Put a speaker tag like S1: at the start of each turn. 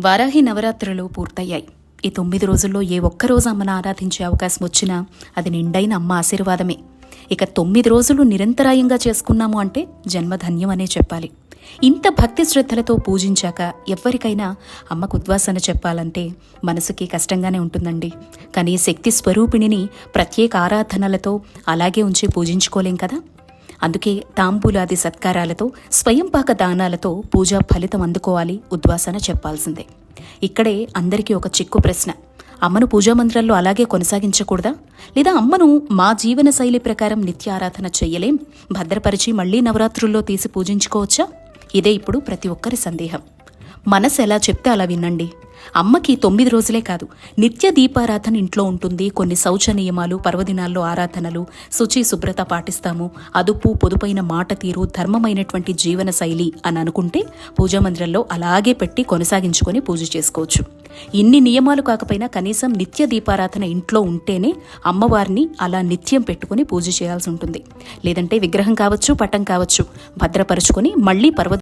S1: వారాహి నవరాత్రులు పూర్తయ్యాయి. ఈ తొమ్మిది రోజుల్లో ఏ ఒక్క రోజు అమ్మను ఆరాధించే అవకాశం వచ్చినా అది నిండైన అమ్మ ఆశీర్వాదమే. ఇక తొమ్మిది రోజులు నిరంతరాయంగా చేసుకున్నాము అంటే జన్మధన్యం అనే చెప్పాలి. ఇంత భక్తి శ్రద్ధలతో పూజించాక ఎవ్వరికైనా అమ్మకు ఉద్వాసన చెప్పాలంటే మనసుకి కష్టంగానే ఉంటుందండి. కానీ శక్తి స్వరూపిణిని ప్రత్యేక ఆరాధనలతో అలాగే ఉంచి పూజించుకోలేం కదా? అందుకే తాంబూలాది సత్కారాలతో స్వయంపాక దానాలతో పూజా ఫలితం అందుకోవాలి ఉద్వాసన చెప్పాల్సిందే. ఇక్కడే అందరికీ ఒక చిక్కు ప్రశ్న. అమ్మను పూజా మందిరాల్లో అలాగే కొనసాగించకూడదా? లేదా అమ్మను మా జీవన శైలి ప్రకారం నిత్య ఆరాధన చెయ్యలేం? భద్రపరిచి మళ్ళీ నవరాత్రుల్లో తీసి పూజించుకోవచ్చా? ఇదే ఇప్పుడు ప్రతి ఒక్కరి సందేహం. మనసు ఎలా చెప్తే అలా వినండి. అమ్మకి తొమ్మిది రోజులే కాదు నిత్య దీపారాధన ఇంట్లో ఉంటుంది. కొన్ని శౌచ నియమాలు పర్వదినాల్లో ఆరాధనలు శుచి శుభ్రత పాటిస్తాము. అదుపు పొదుపైన మాట తీరు ధర్మమైనటువంటి జీవన శైలి అని అనుకుంటే పూజా మందిరంలో అలాగే పెట్టి కొనసాగించుకొని పూజ చేసుకోవచ్చు. ఇన్ని నియమాలు కాకపోయినా కనీసం నిత్య దీపారాధన ఇంట్లో ఉంటేనే అమ్మవారిని అలా నిత్యం పెట్టుకుని పూజ చేయాల్సి ఉంటుంది. లేదంటే విగ్రహం కావచ్చు పటం కావచ్చు భద్రపరుచుకొని మళ్ళీ పర్వ